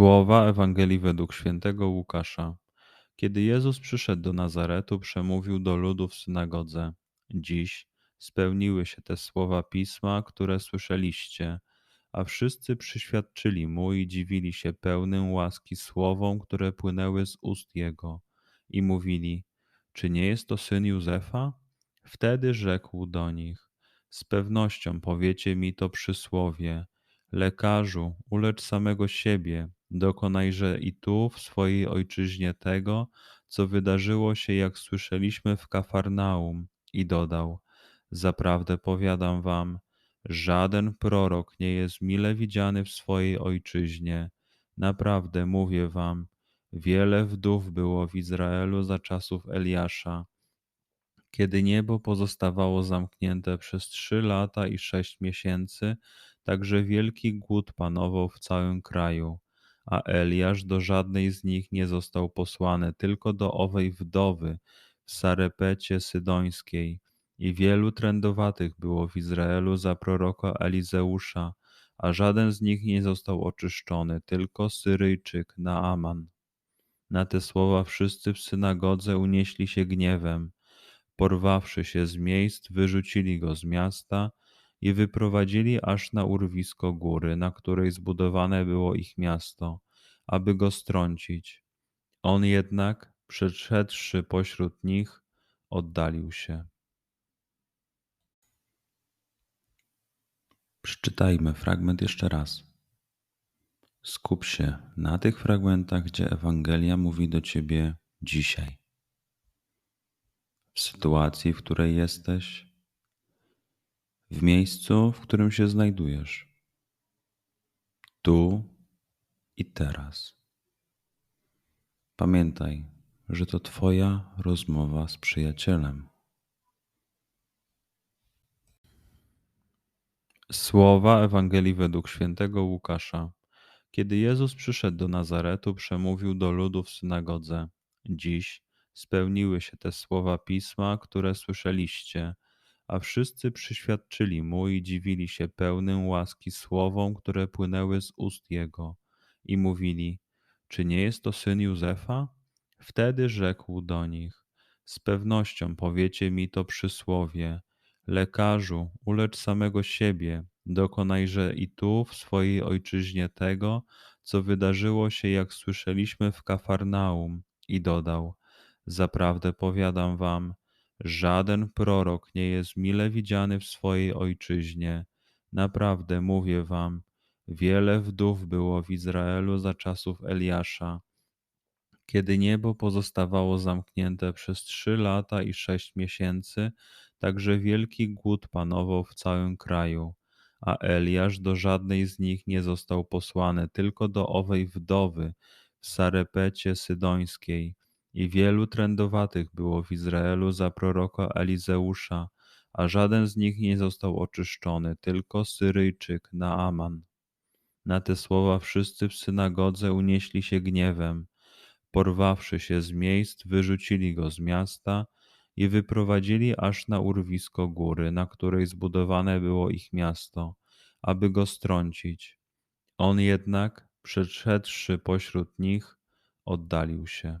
Słowa Ewangelii według świętego Łukasza. Kiedy Jezus przyszedł do Nazaretu, przemówił do ludu w synagodze: Dziś spełniły się te słowa pisma, które słyszeliście, a wszyscy przyświadczyli mu i dziwili się pełnym łaski słowom, które płynęły z ust jego, i mówili: Czy nie jest to syn Józefa? Wtedy rzekł do nich: Z pewnością powiecie mi to przysłowie. Lekarzu, ulecz samego siebie, dokonajże i tu, w swojej ojczyźnie tego, co wydarzyło się, jak słyszeliśmy w Kafarnaum. I dodał: Zaprawdę powiadam wam, żaden prorok nie jest mile widziany w swojej ojczyźnie. Naprawdę mówię wam, wiele wdów było w Izraelu za czasów Eliasza kiedy niebo pozostawało zamknięte przez trzy lata i sześć miesięcy, także wielki głód panował w całym kraju, a Eliasz do żadnej z nich nie został posłany, tylko do owej wdowy w Sarepecie Sydońskiej. I wielu trędowatych było w Izraelu za proroka Elizeusza, a żaden z nich nie został oczyszczony, tylko Syryjczyk Naaman. Na te słowa wszyscy w synagodze unieśli się gniewem porwawszy się z miejsc, wyrzucili go z miasta i wyprowadzili aż na urwisko góry, na której zbudowane było ich miasto, aby go strącić. On jednak, przeszedłszy pośród nich, oddalił się. Przeczytajmy fragment jeszcze raz. Skup się na tych fragmentach, gdzie Ewangelia mówi do ciebie dzisiaj w sytuacji, w której jesteś, w miejscu, w którym się znajdujesz, tu i teraz. Pamiętaj, że to Twoja rozmowa z przyjacielem. Słowa Ewangelii według świętego Łukasza. Kiedy Jezus przyszedł do Nazaretu, przemówił do ludu w synagodze: Dziś spełniły się te słowa pisma, które słyszeliście, a wszyscy przyświadczyli mu i dziwili się pełnym łaski słowom, które płynęły z ust jego, i mówili: Czy nie jest to syn Józefa? Wtedy rzekł do nich: Z pewnością powiecie mi to przysłowie: Lekarzu, ulecz samego siebie, dokonajże i tu, w swojej ojczyźnie tego, co wydarzyło się, jak słyszeliśmy w Kafarnaum. I dodał: Zaprawdę powiadam wam, żaden prorok nie jest mile widziany w swojej ojczyźnie. Naprawdę mówię wam, wiele wdów było w Izraelu za czasów Eliasza, Kiedy niebo pozostawało zamknięte przez trzy lata i sześć miesięcy, także wielki głód panował w całym kraju, a Eliasz do żadnej z nich nie został posłany, tylko do owej wdowy w Sarepecie Sydońskiej. I wielu trędowatych było w Izraelu za proroka Elizeusza, a żaden z nich nie został oczyszczony, tylko Syryjczyk Naaman. Na te słowa wszyscy w synagodze unieśli się gniewem. Porwawszy się z miejsc, wyrzucili go z miasta i wyprowadzili aż na urwisko góry, na której zbudowane było ich miasto, aby go strącić. On jednak, przeszedłszy pośród nich, oddalił się.